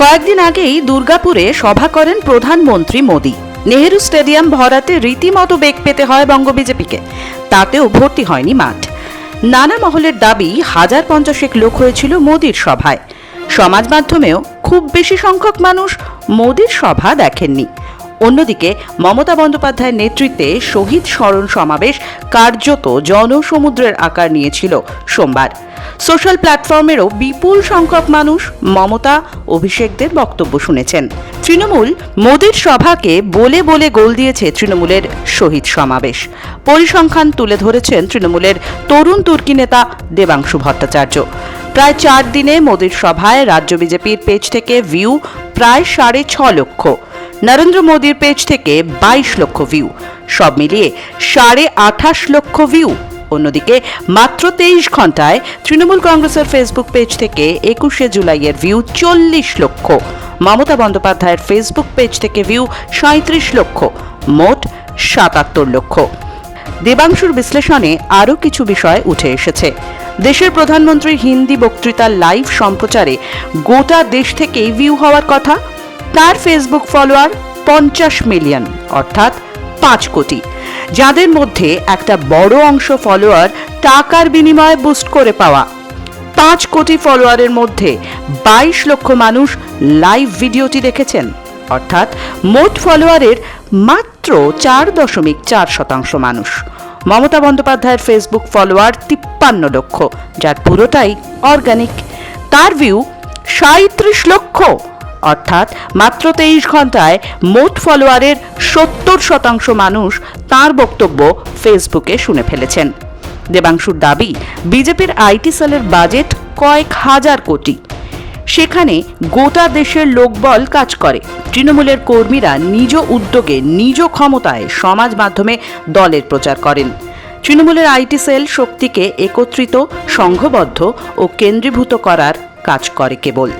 কয়েকদিন আগেই দুর্গাপুরে সভা করেন প্রধানমন্ত্রী মোদী। নেহেরু স্টেডিয়াম ভরাতে রীতিমতো বেগ পেতে হয় বঙ্গ বিজেপিকে। তাতেও ভর্তি হয়নি মাঠ। নানা মহলের দাবি, হাজার পঞ্চাশেক লোক হয়েছিল মোদির সভায়। সমাজ মাধ্যমেও খুব বেশি সংখ্যক মানুষ মোদির সভা দেখেননি। অন্যদিকে মমতা বন্দ্যোপাধ্যায়ের নেতৃত্বে শহীদ স্মরণ সমাবেশ কার্যত জনসমুদ্রের আকার নিয়েছিল সোমবার। সোশ্যাল প্ল্যাটফর্মেরও বিপুল সংখ্যক মানুষ মমতা, অভিষেকদের বক্তব্য শুনেছেন। তৃণমূল মোদীর সভাকে বলে বলে গোল দিয়েছে তৃণমূলের শহীদ সমাবেশ। পরিসংখ্যান তুলে ধরেছেন তৃণমূলের তরুণ তুর্কি নেতা দেবাংশু ভট্টাচার্য। প্রায় চার দিনে মোদীর সভায় রাজ্য বিজেপির পেজ থেকে ভিউ প্রায় সাড়ে ছ লক্ষ, নরেন্দ্র মোদীর পেজ থেকে বাইশ লক্ষ ভিউ। সব মিলিয়ে সাড়ে আঠাশ লক্ষ ভিউ। অন্যদিকে মাত্র তেইশ ঘন্টায় তৃণমূল কংগ্রেসের ফেসবুক পেজ থেকে একুশে জুলাইয়ের ভিউ চল্লিশ লক্ষ, মমতা বন্দ্যোপাধ্যায়ের ফেসবুক পেজ থেকে ভিউ সাঁত্রিশ লক্ষ, মোট সাতাত্তর লক্ষ। দেবাংশুর বিশ্লেষণে আরও কিছু বিষয় উঠে এসেছে। দেশের প্রধানমন্ত্রীর হিন্দি বক্তৃতার লাইভ সম্প্রচারে গোটা দেশ থেকেই ভিউ হওয়ার কথা, তার ফেসবুক ফলোয়ার পঞ্চাশ মিলিয়ন অর্থাৎ পাঁচ কোটি। যাদের মধ্যে একটা বড় অংশ ফলোয়ার টাকার বিনিময়ে বুস্ট করে পাওয়া। পাঁচ কোটি ফলোয়ারের মধ্যে বাইশ লক্ষ মানুষ লাইভ ভিডিওটি দেখেছেন। অর্থাৎ মোট ফলোয়ারের মাত্র চার দশমিক চার শতাংশ মানুষ। মমতা বন্দ্যোপাধ্যায়ের ফেসবুক ফলোয়ার তিপ্পান্ন লক্ষ, যার পুরোটাই অর্গানিক তার ভিউ সাঁত্রিশ লক্ষ। অর্থাৎ মাত্র তেইশ ঘন্টায় মোট ফলোয়ারের সত্তর শতাংশ মানুষ তার বক্তব্য ফেসবুকে শুনে ফেলেছেন। দেবাংশুর দাবি, বিজেপির আইটি সেলের বাজেট কয়েক হাজার কোটি। সেখানে গোটা দেশের লোকবল কাজ করে। তৃণমূলের কর্মীরা নিজ উদ্যোগে, নিজ ক্ষমতায় সমাজ মাধ্যমে দলের প্রচার করেন। তৃণমূলের আইটি সেল শক্তিকে একত্রিত, সংঘবদ্ধ ও কেন্দ্রীভূত করার কাজ করে কেবল।